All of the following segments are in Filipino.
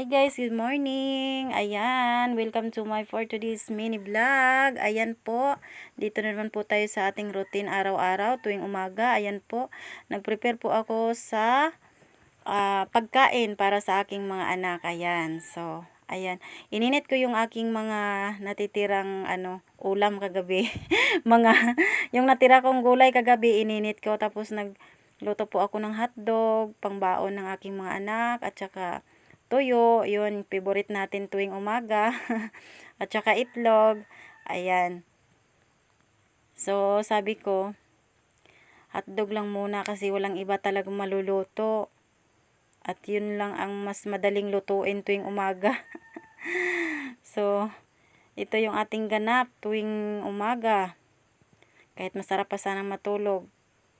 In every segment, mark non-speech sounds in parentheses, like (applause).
Hi guys, good morning. Ayan, welcome to my for today's mini vlog. Ayan po, dito na naman po tayo sa ating routine araw-araw tuwing umaga. Ayan po, nag-prepare po ako sa ah, pagkain para sa aking mga anak. Ayan, so, ayan. Ininit ko yung aking mga natitirang ano, ulam kagabi. (laughs) mga, yung natira kong gulay kagabi, ininit ko. Tapos nagluto po ako ng hotdog, pangbaon ng aking mga anak, at saka tuyo, yun, favorite natin tuwing umaga. (laughs) At saka itlog. Ayan. So, sabi ko, hotdog lang muna kasi walang iba talagang maluluto. At yun lang ang mas madaling lutuin tuwing umaga. (laughs) so, ito yung ating ganap tuwing umaga. Kahit masarap pa sanang matulog.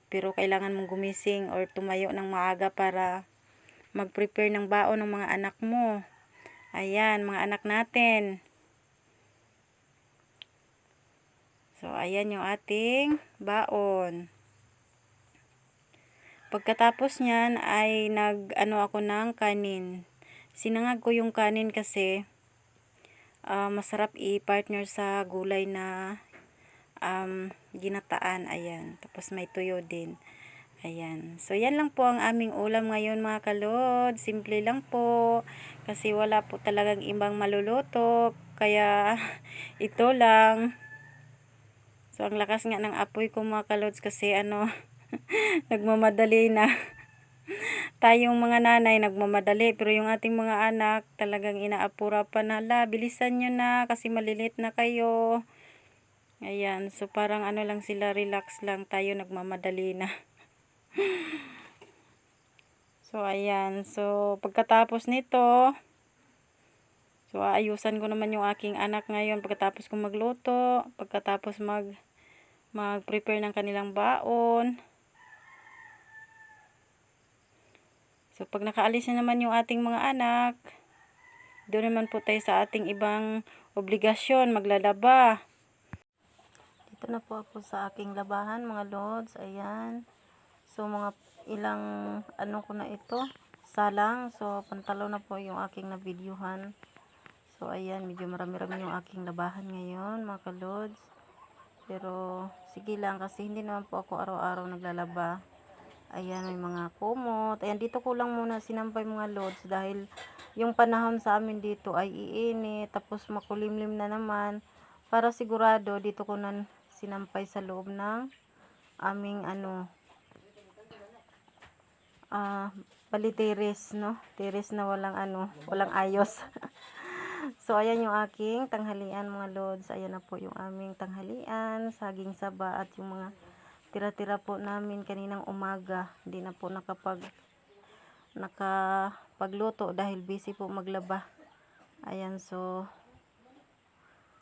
Pero kailangan mong gumising or tumayo ng maaga para mag-prepare ng baon ng mga anak mo. Ayan, mga anak natin. So, ayan yung ating baon. Pagkatapos niyan ay nag ano ako ng kanin. Sinangag ko yung kanin kasi uh, masarap i-partner sa gulay na um, ginataan. Ayan. Tapos may tuyo din. Ayan. So, yan lang po ang aming ulam ngayon mga kalod. Simple lang po. Kasi wala po talagang ibang maluluto. Kaya, (laughs) ito lang. So, ang lakas nga ng apoy ko mga kalods kasi ano, (laughs) nagmamadali na. (laughs) Tayong mga nanay nagmamadali. Pero yung ating mga anak talagang inaapura pa na. La, bilisan nyo na kasi malilit na kayo. Ayan. So, parang ano lang sila, relax lang. Tayo nagmamadali na. So, ayan. So, pagkatapos nito, so, aayusan ko naman yung aking anak ngayon pagkatapos kong magluto, pagkatapos mag, mag-prepare ng kanilang baon. So, pag nakaalis na naman yung ating mga anak, doon naman po tayo sa ating ibang obligasyon, maglalaba. Dito na po ako sa aking labahan, mga lods. Ayan. So, mga ilang ano ko na ito, salang. So, pantalo na po yung aking na-videohan. So, ayan, medyo marami-rami yung aking labahan ngayon, mga kalods. Pero, sige lang, kasi hindi naman po ako araw-araw naglalaba. Ayan, may mga kumot. Ayan, dito ko lang muna sinampay mga lods dahil yung panahon sa amin dito ay iinit, tapos makulimlim na naman. Para sigurado, dito ko na sinampay sa loob ng aming ano, uh, bali teres, no? Teres na walang ano, walang ayos. (laughs) so, ayan yung aking tanghalian mga lods. Ayan na po yung aming tanghalian, saging saba at yung mga tira-tira po namin kaninang umaga. Hindi na po nakapag nakapagluto dahil busy po maglaba. Ayan, so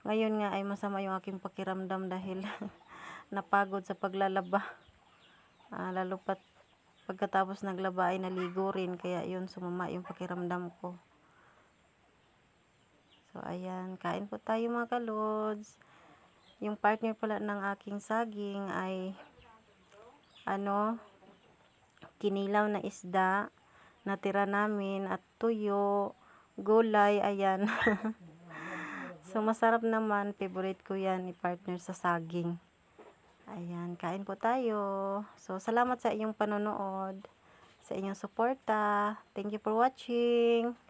ngayon nga ay masama yung aking pakiramdam dahil (laughs) napagod sa paglalaba. Uh, lalo pat pagkatapos naglaba ay naligo rin kaya yun sumama yung pakiramdam ko. So ayan kain po tayo mga kalods. Yung partner pala ng aking saging ay ano kinilaw na isda natira namin at tuyo gulay ayan. (laughs) So masarap naman favorite ko yan ni partner sa saging Ayan, kain po tayo. So, salamat sa inyong panonood, sa inyong suporta. Thank you for watching.